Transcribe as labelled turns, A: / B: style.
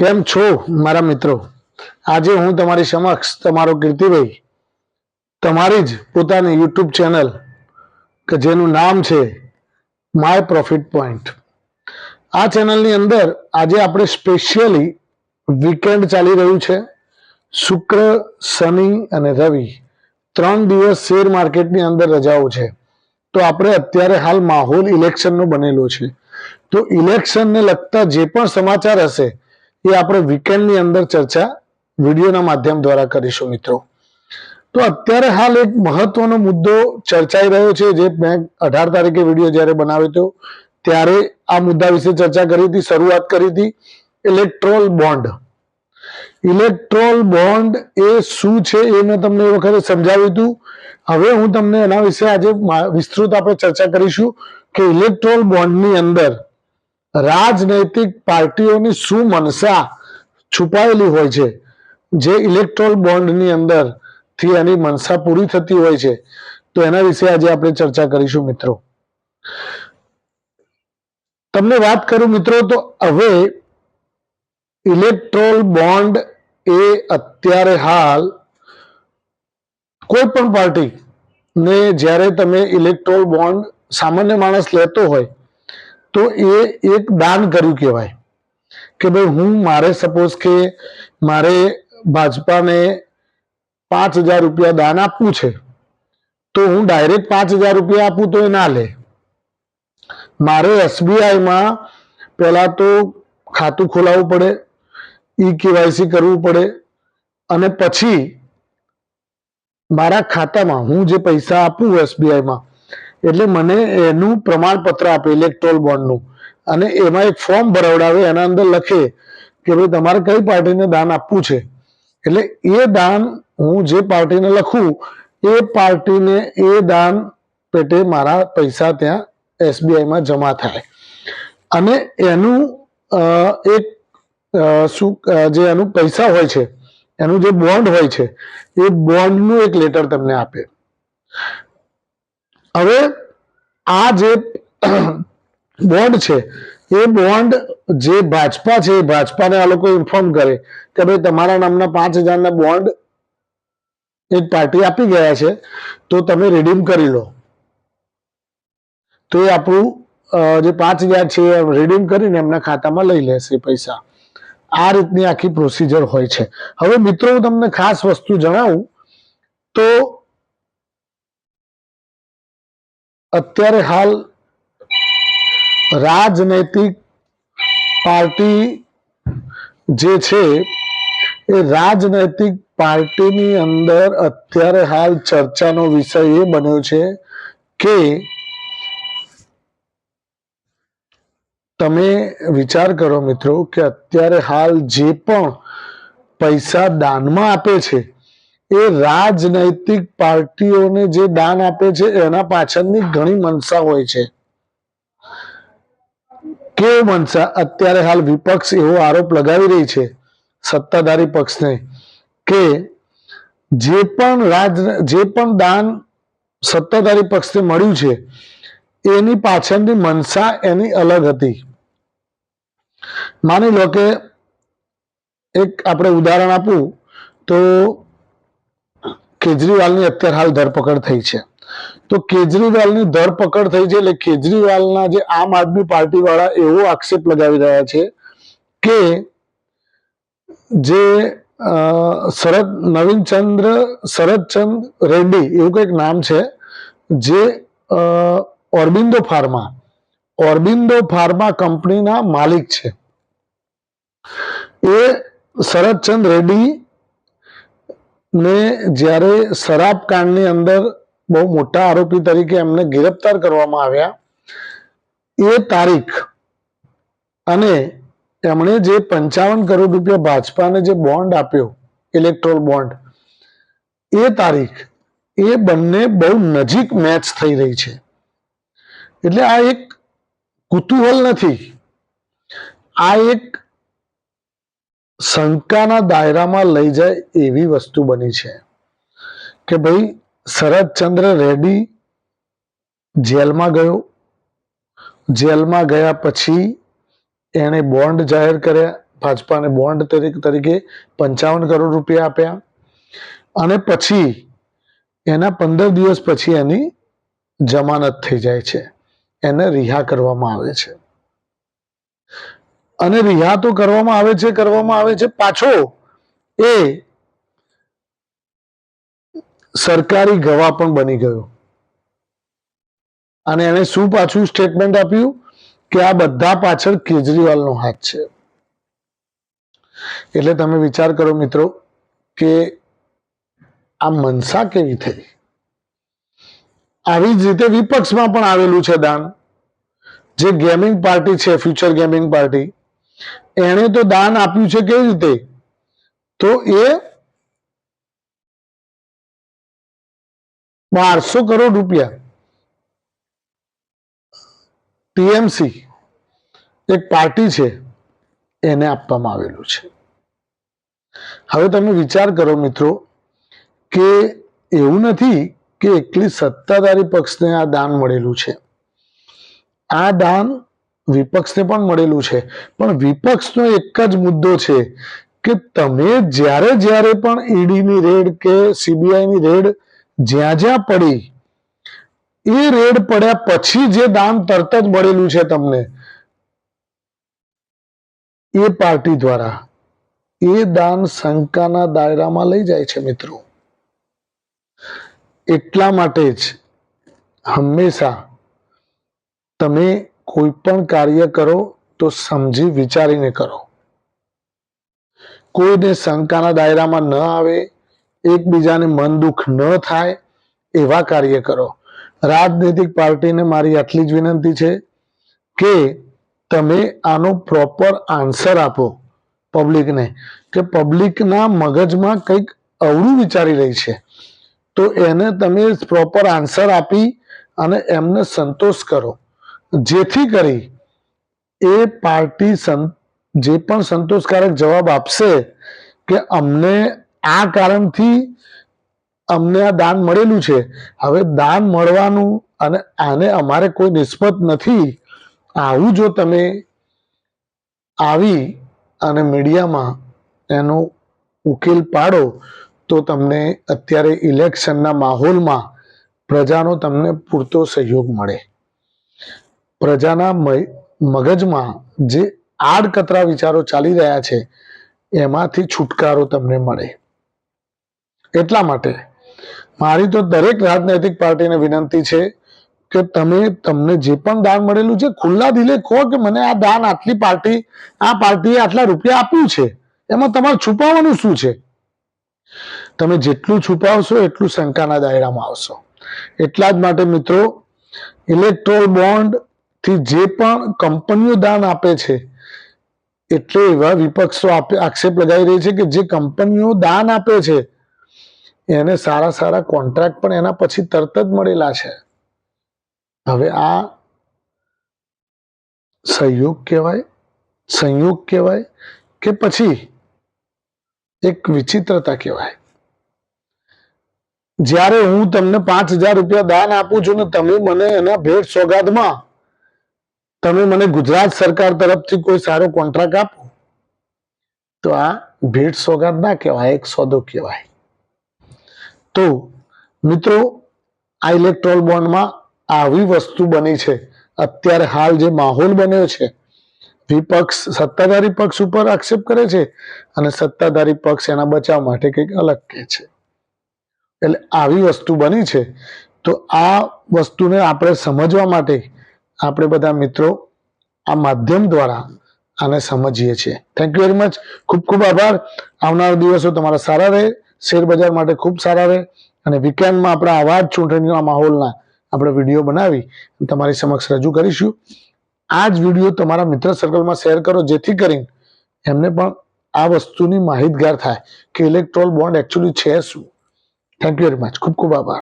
A: કેમ છો મારા મિત્રો? આજે હું તમારી સમક્ષ તમારો કીર્તિભાઈ, તમારી જ પોતાની યુટ્યુબ ચેનલ, કે જેનું નામ છે માય પ્રોફિટ પોઈન્ટ આ ચેનલની અંદર આજે આપણે સ્પેશિયલી વીકેન્ડ ચાલી રહ્યું છે. શુક્ર, શનિ અને રવિ ત્રણ દિવસ શેર માર્કેટની અંદર રજાઓ છે. તો આપણે અત્યારે હાલ માહોલ ઇલેક્શનનો બનેલો છે. તો ઇલેક્શનને લગતા જે પણ સમાચાર હશે એ આપણે વીકેન્ડની અંદર ચર્ચા વિડીયોના માધ્યમ દ્વારા કરીશું મિત્રો. તો અત્યારે હાલ એક મહત્વનો મુદ્દો ચર્ચાઈ રહ્યો છે, જે મેં અઢાર તારીખે વીડિયો જ્યારે બનાવ્યો હતો, ત્યારે આ મુદ્દા વિશે ચર્ચા કરી હતી, શરૂઆત કરી હતી ઇલેક્ટ્રોલ બોન્ડ ઇલેક્ટ્રોલ બોન્ડ એ શું છે એ મેં તમને એ વખતે સમજાવ્યું હતું. હવે હું તમને એના વિશે આજે વિસ્તૃત આપણે ચર્ચા કરીશું કે ઇલેક્ટ્રોલ બોન્ડની અંદર રાજનૈતિક પાર્ટીઓની શું મનસા છુપાયેલી હોય છે? જે ઇલેક્ટ્રોલ બોન્ડની અંદરથી એની મનસા પૂરી થતી હોય છે. તો એના વિશે આજે આપણે ચર્ચા કરીશું મિત્રો. તમને વાત કરું મિત્રો તો હવે ઇલેક્ટ્રોલ બોન્ડ એ અત્યારે હાલ કોઈ પણ પાર્ટી ને જ્યારે તમે ઇલેક્ટ્રોલ બોન્ડ સામાન્ય માણસ લેતો હોય તો એ એક દાન કર્યું કહેવાય. કે ભાઈ હું મારે સપોઝ કે મારે ભાજપાને પાંચ હજાર રૂપિયા દાન આપવું છે, તો હું ડાયરેક્ટ પાંચ હજાર રૂપિયા આપું તો એ ના લે. મારે એસબીઆઈમાં પહેલા તો ખાતું ખોલાવવું પડે ઈ કેવાયસી કરવું પડે, અને પછી મારા ખાતામાં હું જે પૈસા આપું એસબીઆઈમાં એટલે મને એનું પ્રમાણપત્ર આપે ઇલેક્ટ્રોલ બોન્ડનું અને એમાં એક ફોર્મ ભરાવડાવે, એના અંદર લખે કે ભાઈ તમારે કઈ પાર્ટીને દાન આપવું છે. એટલે એ દાન હું જે પાર્ટીને લખું, એ પાર્ટીને એ દાન પેટે મારા પૈસા ત્યાં એસબીઆઈમાં જમા થાય. અને એનું એક શું જે એનું પૈસા હોય છે, એનું જે બોન્ડ હોય છે, એ બોન્ડનું એક લેટર તમને આપે. હવે આ જે બોન્ડ છે, એ બોન્ડ જે ભાજપા છે, એ ભાજપાને આ લોકો ઇન્ફોર્મ કરે કે ભાઈ તમારા નામના પાંચ હજારના બોન્ડ એક પાર્ટી આપી ગયા છે, તો તમે રિડીમ કરી લો. તો એ આપણું જે પાંચ હજાર છે, એ રિડીમ કરીને એમના ખાતામાં લઈ લેશે પૈસા. આ રીતની આખી પ્રોસિજર હોય છે. હવે મિત્રો, હું તમને ખાસ વસ્તુ જણાવું, તો અત્યારે હાલ રાજનૈતિક પાર્ટી જે છે, એ રાજનૈતિક પાર્ટીની અંદર અત્યારે હાલ ચર્ચાનો વિષય એ બન્યો છે કે તમે વિચાર કરો મિત્રો કે અત્યારે હાલ જે પણ પૈસા દાનમાં આપે છે એ રાજનૈતિક પાર્ટીઓને જે દાન આપે છે, એના પાછળની ઘણી મનસા હોય છે. કેવું મનસા? અત્યારે હાલ વિપક્ષ એવો આરોપ લગાવી રહી છે, સત્તાધારી પક્ષને, કે જે પણ રાજ, જે પણ દાન સત્તાધારી પક્ષને મળ્યું છે, એની પાછળની મનસા એની અલગ હતી. માની લો કે એક આપણે ઉદાહરણ આપું, તો કેજરીવાલની અત્યારે હાલ ધરપકડ થઈ છે. તો કેજરીવાલની ધરપકડ થઈ છે એટલે કેજરીવાલના જે આમ આદમી પાર્ટી વાળા એવો આક્ષેપ લગાવી રહ્યા છે કે જે શરદ, નવીનચંદ્ર, શરદચંદ રેડ્ડી એવું કંઈક નામ છે, જે ઓર્બિંદો ફાર્મા ઓર્બિંદો ફાર્મા કંપનીના માલિક છે. એ શરદચંદ રેડ્ડી ને જ્યારે શરાબ કાંડની અંદર બહુ મોટા આરોપી તરીકે એમને ગિરફ્તાર કરવામાં આવ્યા, એ તારીખ અને એમણે જે પંચાવન કરોડ રૂપિયા ભાજપાને જે બોન્ડ આપ્યો ઇલેક્ટ્રોલ બોન્ડ એ તારીખ એ બંને બહુ નજીક મેચ થઈ રહી છે. એટલે આ એક કુતૂહલ નથી. આ એક શંકાના દાયરામાં લઈ જાય એવી વસ્તુ બની છે કે ભાઈ શરદચંદ્ર રેડ્ડી જેલમાં ગયો. જેલમાં ગયા પછી એણે બોન્ડ જાહેર કર્યા. ભાજપાને બોન્ડ તરીકે પંચાવન કરોડ રૂપિયા આપ્યા. અને પછી એના પંદર દિવસ પછી એની જમાનત થઈ જાય છે. એને રિહા કરવામાં આવે છે. અને રિહા તો કરવામાં આવે છે, કરવામાં આવે છે, પાછો એ સરકારી ગવાહ પણ બની ગયો. અને એને શું પાછું સ્ટેટમેન્ટ આપ્યું? કે આ બધા પાછળ કેજરીવાલનો હાથ છે. એટલે તમે વિચાર કરો મિત્રો કે આ મનસા કેવી થઈ? આવી જ રીતે વિપક્ષમાં પણ આવેલું છે દાન. જે ગેમિંગ પાર્ટી છે ફ્યુચર ગેમિંગ પાર્ટી એણે તો દાન આપ્યું છે કેવી રીતે? તો એ બારસો કરોડ રૂપિયા. ટીએમસી એક પાર્ટી છે, એને આપવામાં આવેલું છે. હવે તમે વિચાર કરો મિત્રો કે એવું નથી કે એકલી સત્તાધારી પક્ષને આ દાન મળેલું છે. આ દાન વિપક્ષને પણ મળેલું છે. પણ વિપક્ષનો એક જ મુદ્દો છે કે તમે જ્યારે જ્યારે પણ ઈડીની રેડ કે સીબીઆઈની રેડ જ્યાં જ્યાં પડી, એ રેડ પડ્યા પછી જે દાન તરત જ મળેલું છે તમને, એ પાર્ટી દ્વારા, એ દાન શંકાના દાયરામાં લઈ જાય છે મિત્રો. એટલા માટે જ હંમેશા તમે કોઈ પણ કાર્ય કરો તો સમજી વિચારીને કરો. કોઈને શંકાના દાયરામાં ન આવે, એકબીજાને મન દુઃખ ન થાય, એવા કાર્ય કરો. રાજનૈતિક પાર્ટીને મારી આટલી જ વિનંતી છે કે તમે આનો પ્રોપર આન્સર આપો પબ્લિકને કે પબ્લિકના મગજમાં કંઈક અવળું વિચારી રહી છે. તો એને તમે પ્રોપર આન્સર આપી અને એમને સંતોષ કરો. જેથી કરી એ પાર્ટી જે પણ સંતોષકારક જવાબ આપશે કે અમને આ કારણથી અમને આ દાન મળેલું છે, હવે દાન મળવાનું અને આને અમારે કોઈ નિસ્બત નથી, આવું જો તમે આવી અને મીડિયામાં એનો ઉકેલ પાડો, તો તમને અત્યારે ઇલેક્શનના માહોલમાં પ્રજાનો તમને પૂરતો સહયોગ મળે. પ્રજાના મગજમાં જે આડકતરા વિચારો ચાલી રહ્યા છે, એમાંથી છુટકારો તમને મળે. એટલા માટે મારી તો દરેક રાજનૈતિક પાર્ટીને વિનંતી છે કે તમે, તમને જે પણ દાન મળેલું છે, ખુલ્લા દિલે કહો કે મને આ દાન, આટલી પાર્ટી, આ પાર્ટીએ આટલા રૂપિયા આપ્યું છે, એમાં તમારે છુપાવવાનું શું છે? તમે જેટલું છુપાવશો, એટલું શંકાના દાયરામાં આવશો. એટલા જ માટે મિત્રો, ઇલેક્ટ્રોલ બોન્ડ થી જે પણ કંપનીઓ દાન આપે છે, એટલે એવા વિપક્ષો આપે- આક્ષેપ લગાવી રહી છે કે જે કંપનીઓ દાન આપે છે, એને સારા સારા કોન્ટ્રાક્ટ પણ એના પછી તરત જ મળેલા છે. હવે આ સહયોગ કહેવાય, સંયોગ કહેવાય કે પછી એક વિચિત્રતા કહેવાય. જ્યારે હું તમને પાંચ હજાર રૂપિયા દાન આપું છું ને તમે મને એના ભેટ સોગાદમાં તમે મને ગુજરાત સરકાર તરફથી કોઈ સારો કોન્ટ્રાક્ટ આપો? તો આ ભેટ સોગાદ ના કહેવાય, એક સોદો કહેવાય. તો મિત્રો, આ ઇલેક્ટ્રોલ બોન્ડમાં આવી વસ્તુ બની છે. અત્યારે હાલ જે માહોલ બન્યો છે, વિપક્ષ સત્તાધારી પક્ષ ઉપર આક્ષેપ કરે છે અને સત્તાધારી પક્ષ એના બચાવ માટે કંઈક અલગ કહે છે. એટલે આવી વસ્તુ બની છે. તો આ વસ્તુને આપણે સમજવા માટે આપણે બધા મિત્રો આ માધ્યમ દ્વારા આને સમજીએ છીએ. થેન્ક યુ વેરી મચ ખૂબ ખૂબ આભાર. આવનારા દિવસો તમારા સારા રહે. શેર બજાર માટે ખૂબ સારા રહે. અને વિકેન્ડમાં આપણે આવા જ ચૂંટણીના માહોલના આપણે વીડિયો બનાવી તમારી સમક્ષ રજૂ કરીશું. આ જ વીડિયો તમારા મિત્ર સર્કલમાં શેર કરો, જેથી કરીને એમને પણ આ વસ્તુની માહિતગાર થાય કે ઇલેક્ટ્રોલ બોન્ડ એકચ્યુઅલી છે શું. થેન્ક યુ વેરી મચ ખૂબ ખૂબ આભાર.